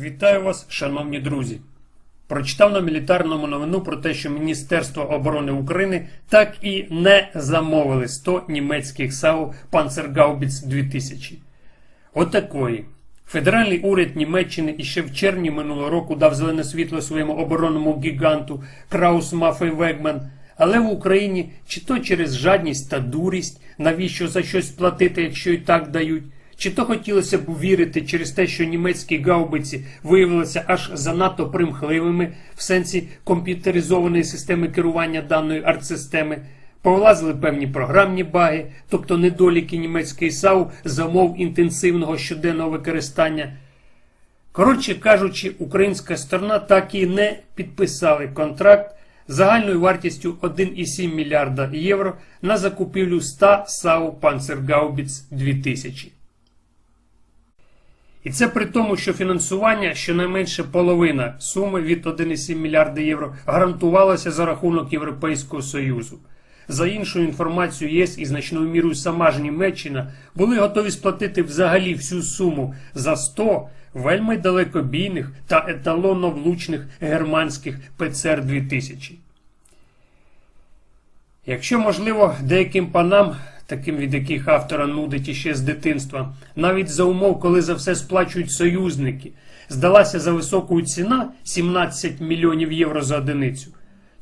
Вітаю вас, шановні друзі. Прочитав на мілітарному новину про те, що Міністерство оборони України так і не замовили 100 німецьких САУ Panzergaubitz 2000. Отакої. Федеральний уряд Німеччини іще в червні минулого року дав зелене світло своєму оборонному гіганту Краус Мафей Вегман. Але в Україні чи то через жадність та дурість, навіщо за щось платити, якщо і так дають, чи то хотілося б вірити через те, що німецькі гаубиці виявилися аж занадто примхливими в сенсі комп'ютеризованої системи керування даної артсистеми, повлазили певні програмні баги, тобто недоліки німецької САУ за умов інтенсивного щоденного використання. Коротше кажучи, українська сторона так і не підписали контракт загальною вартістю 1,7 мільярда євро на закупівлю 100 САУ Panzergaubitz 2000. І це при тому, що фінансування щонайменше половина суми від 1,7 мільярда євро гарантувалося за рахунок Європейського Союзу. За іншою інформацією, ЄС і значною мірою сама ж Німеччина були готові сплатити взагалі всю суму за 100 вельми далекобійних та еталонно влучних германських ПЦР 2000. Якщо можливо деяким панам таким від яких автора нудить іще з дитинства, навіть за умов, коли за все сплачують союзники, здалася за високою ціна 17 мільйонів євро за одиницю,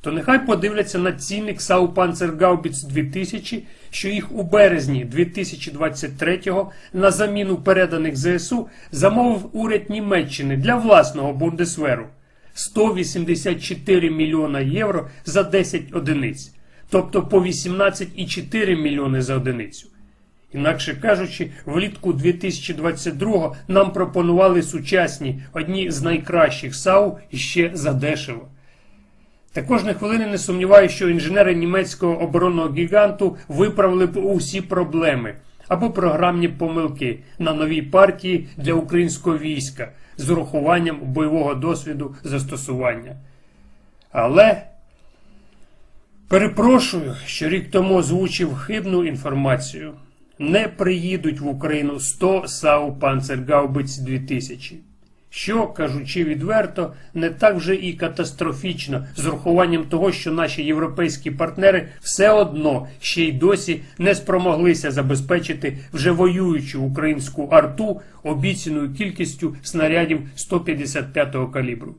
то нехай подивляться на цінник САУ Panzergaubitz 2000, що їх у березні 2023-го на заміну переданих ЗСУ замовив уряд Німеччини для власного Бундесверу. 184 мільйона євро за 10 одиниць тобто по 18,4 мільйони за одиницю. Інакше кажучи, влітку 2022 нам пропонували сучасні одні з найкращих САУ ще задешево. Також на хвилини не сумніваюся, що інженери німецького оборонного гіганту виправили б усі проблеми або програмні помилки на новій партії для українського війська з урахуванням бойового досвіду застосування. Але Перепрошую, що рік тому озвучив хибну інформацію. Не приїдуть в Україну 100 САУ Панцергаубиць 2000. Що, кажучи відверто, не так вже і катастрофічно з урахуванням того, що наші європейські партнери все одно ще й досі не спромоглися забезпечити вже воюючу українську арту обіцяною кількістю снарядів 155-го калібру.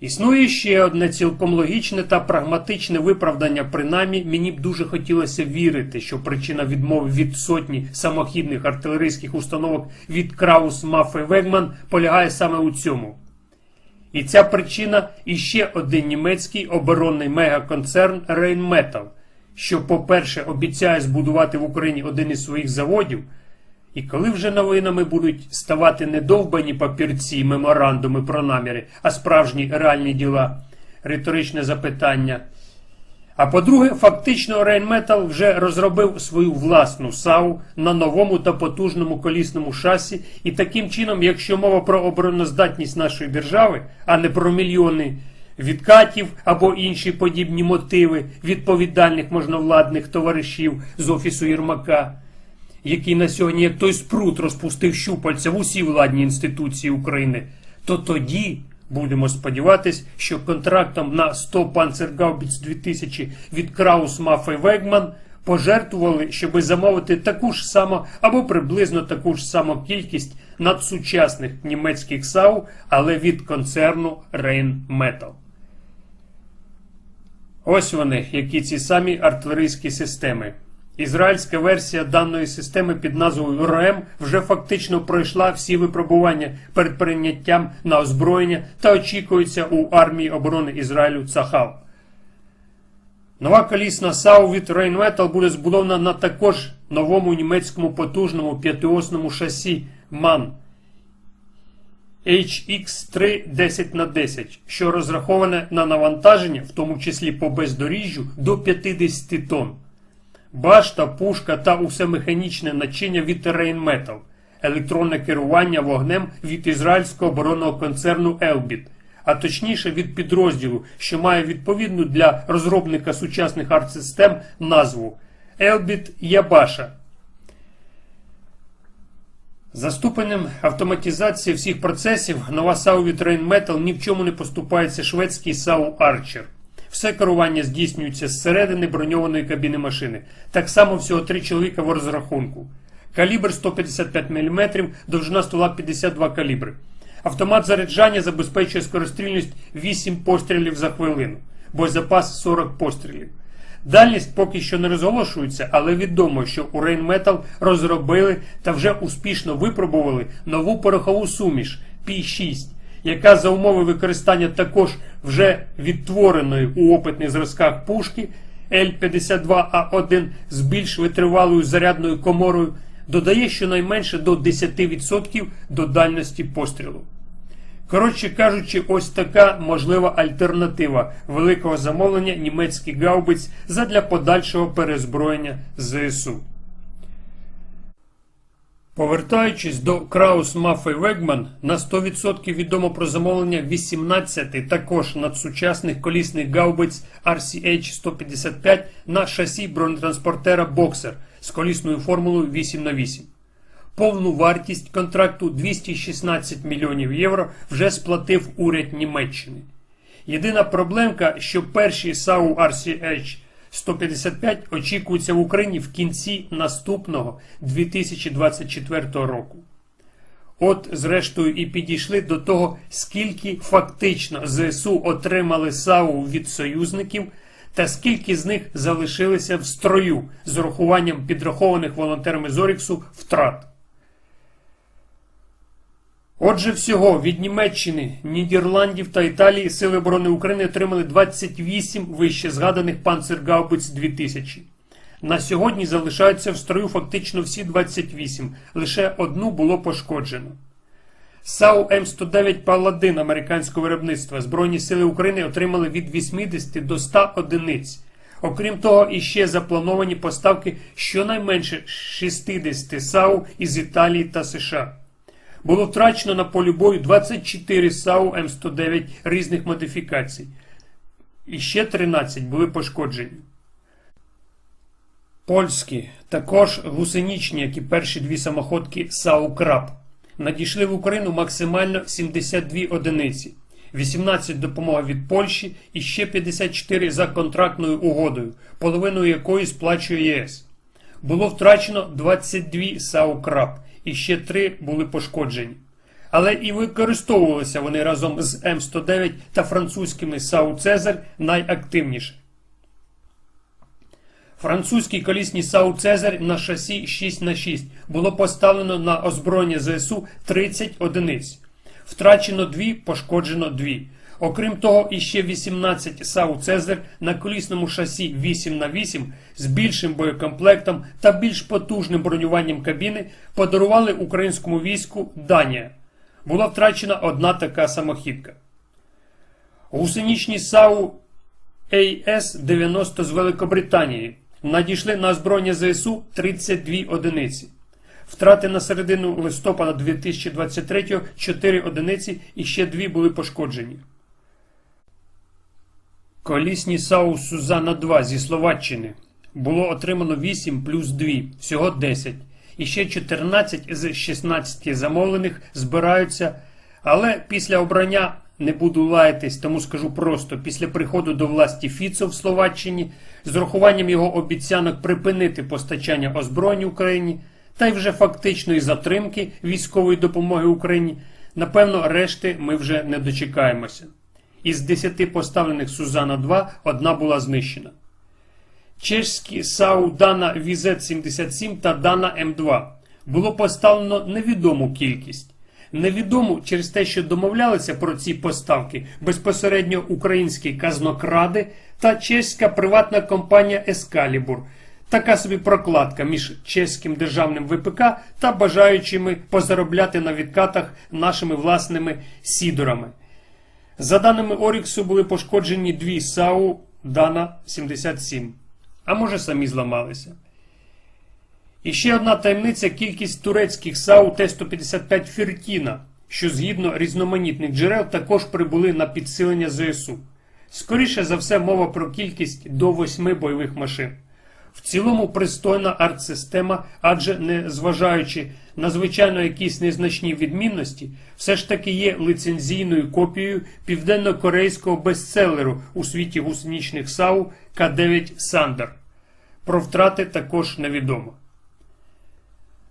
Існує ще одне цілком логічне та прагматичне виправдання, принаймні мені б дуже хотілося вірити, що причина відмови від сотні самохідних артилерійських установок від Краус Мафе Вегман полягає саме у цьому. І ця причина іще один німецький оборонний мегаконцерн Rheinmetall, що, по-перше, обіцяє збудувати в Україні один із своїх заводів. І коли вже новинами будуть ставати не довбані папірці, меморандуми про наміри, а справжні реальні діла, риторичне запитання. А по-друге, фактично Рейнметал вже розробив свою власну САУ на новому та потужному колісному шасі, і таким чином, якщо мова про обороноздатність нашої держави, а не про мільйони відкатів або інші подібні мотиви відповідальних можновладних товаришів з Офісу Єрмака який на сьогодні, як той спрут, розпустив щупальця в усі владні інституції України, то тоді будемо сподіватись, що контрактом на 100 Panzergaubitz 2000 від Краус Маффе Вегман пожертвували, щоби замовити таку ж саму або приблизно таку ж саму кількість надсучасних німецьких САУ, але від концерну Rheinmetall. Ось вони, які ці самі артилерійські системи. Ізраїльська версія даної системи під назвою РЕМ вже фактично пройшла всі випробування перед прийняттям на озброєння та очікується у армії оборони Ізраїлю Цахал. Нова колісна САУ від Rheinmetall буде збудована на також новому німецькому потужному п'ятиосному шасі MAN HX3 10 на 10 що розраховане на навантаження, в тому числі по бездоріжжю, до 50 тонн башта, пушка та усе механічне начиння від Rheinmetall, електронне керування вогнем від ізраїльського оборонного концерну Елбіт, а точніше від підрозділу, що має відповідну для розробника сучасних артсистем назву Елбіт Ябаша. За ступенем автоматизації всіх процесів нова САУ від Rheinmetall ні в чому не поступається шведський САУ Archer. Все керування здійснюється зсередини броньованої кабіни машини. Так само всього три чоловіка в розрахунку. Калібр 155 мм, довжина ствола 52 калібри. Автомат заряджання забезпечує скорострільність 8 пострілів за хвилину, боєзапас 40 пострілів. Дальність поки що не розголошується, але відомо, що у Rheinmetall розробили та вже успішно випробували нову порохову суміш P6, яка за умови використання також вже відтвореної у опитних зразках пушки L52A1 з більш витривалою зарядною коморою додає щонайменше до 10% до дальності пострілу. Коротше кажучи, ось така можлива альтернатива великого замовлення німецьких гаубиць задля подальшого перезброєння ЗСУ. Повертаючись до Краус Маффе Вегман, на 100% відомо про замовлення 18 також надсучасних колісних гаубиць RCH-155 на шасі бронетранспортера Боксер з колісною формулою 8х8. Повну вартість контракту 216 мільйонів євро вже сплатив уряд Німеччини. Єдина проблемка, що перші САУ RCH 155 очікуються в Україні в кінці наступного 2024 року. От, зрештою, і підійшли до того, скільки фактично ЗСУ отримали САУ від союзників, та скільки з них залишилися в строю з урахуванням підрахованих волонтерами Зоріксу втрат. Отже, всього від Німеччини, Нідерландів та Італії Сили оборони України отримали 28 вище згаданих панцергаубиць 2000. На сьогодні залишаються в строю фактично всі 28, лише одну було пошкоджено. САУ М109 Паладин американського виробництва Збройні сили України отримали від 80 до 100 одиниць. Окрім того, іще заплановані поставки щонайменше 60 САУ із Італії та США. Було втрачено на полі бою 24 САУ М109 різних модифікацій. І ще 13 були пошкоджені. Польські, також гусенічні, як і перші дві самоходки САУ Краб. Надійшли в Україну максимально 72 одиниці, 18 допомога від Польщі і ще 54 за контрактною угодою, половиною якої сплачує ЄС. Було втрачено 22 САУ Краб і ще три були пошкоджені. Але і використовувалися вони разом з М109 та французькими САУ Цезарь найактивніше. Французькі колісні САУ Цезарь на шасі 6х6 було поставлено на озброєння ЗСУ 30 одиниць. Втрачено 2, пошкоджено 2. Окрім того, іще 18 САУ Цезарь на колісному шасі 8х8 з більшим боєкомплектом та більш потужним бронюванням кабіни подарували українському війську Данія. Була втрачена одна така самохідка. Гусенічні САУ АС-90 з Великобританії надійшли на озброєння ЗСУ 32 одиниці. Втрати на середину листопада 2023 4 одиниці і ще 2 були пошкоджені. Колісні САУ Сузана 2 зі Словаччини було отримано 8 плюс 2, всього 10. І ще 14 з 16 замовлених збираються. Але після обрання не буду лаятись, тому скажу просто: після приходу до власті Фіцо в Словаччині з урахуванням його обіцянок припинити постачання озброєнь Україні та й вже фактичної затримки військової допомоги Україні, напевно, решти ми вже не дочекаємося. Із 10 поставлених Сузана 2 одна була знищена. Чешські САУ Дана VZ-77 та Дана М2 було поставлено невідому кількість. Невідому через те, що домовлялися про ці поставки безпосередньо українські казнокради та чеська приватна компанія Ескалібур. Така собі прокладка між чеським державним ВПК та бажаючими позаробляти на відкатах нашими власними сідорами. За даними Оріксу, були пошкоджені дві САУ Дана 77. А може самі зламалися. І ще одна таємниця кількість турецьких САУ Т-155 Фіртіна, що згідно різноманітних джерел також прибули на підсилення ЗСУ. Скоріше за все, мова про кількість до восьми бойових машин. В цілому пристойна артсистема, адже не зважаючи на звичайно якісь незначні відмінності, все ж таки є лицензійною копією південно-корейського бестселеру у світі гусеничних САУ К9 Сандер. Про втрати також невідомо.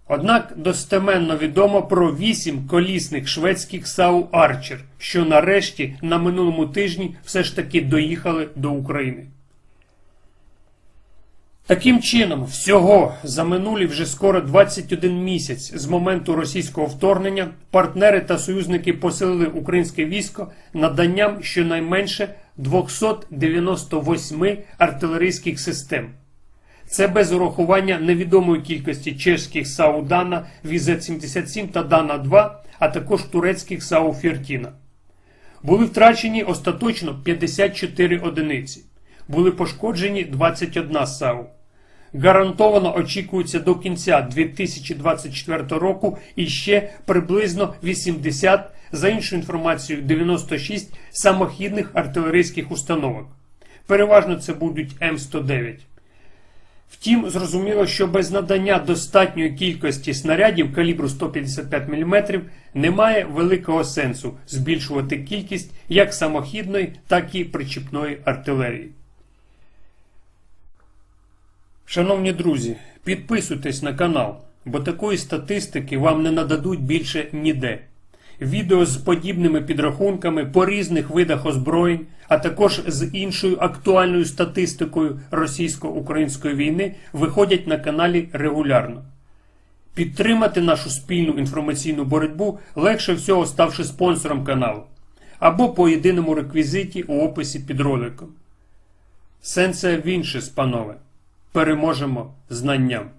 Однак достеменно відомо про вісім колісних шведських САУ Арчер, що нарешті на минулому тижні все ж таки доїхали до України. Таким чином, всього за минулі вже скоро 21 місяць з моменту російського вторгнення партнери та союзники посилили українське військо наданням щонайменше 298 артилерійських систем. Це без урахування невідомої кількості чеських САУ Дана ВІЗ-77 та Дана 2, а також турецьких САУ Фєртіна. Були втрачені остаточно 54 одиниці. Були пошкоджені 21 САУ. Гарантовано очікується до кінця 2024 року і ще приблизно 80, за іншою інформацією, 96 самохідних артилерійських установок. Переважно це будуть М109. Втім, зрозуміло, що без надання достатньої кількості снарядів калібру 155 мм немає великого сенсу збільшувати кількість як самохідної, так і причіпної артилерії. Шановні друзі, підписуйтесь на канал, бо такої статистики вам не нададуть більше ніде. Відео з подібними підрахунками по різних видах озброєнь, а також з іншою актуальною статистикою російсько-української війни виходять на каналі регулярно. Підтримати нашу спільну інформаційну боротьбу легше всього ставши спонсором каналу або по єдиному реквізиті у описі під роликом. Сенце в інше, панове. Переможемо знанням.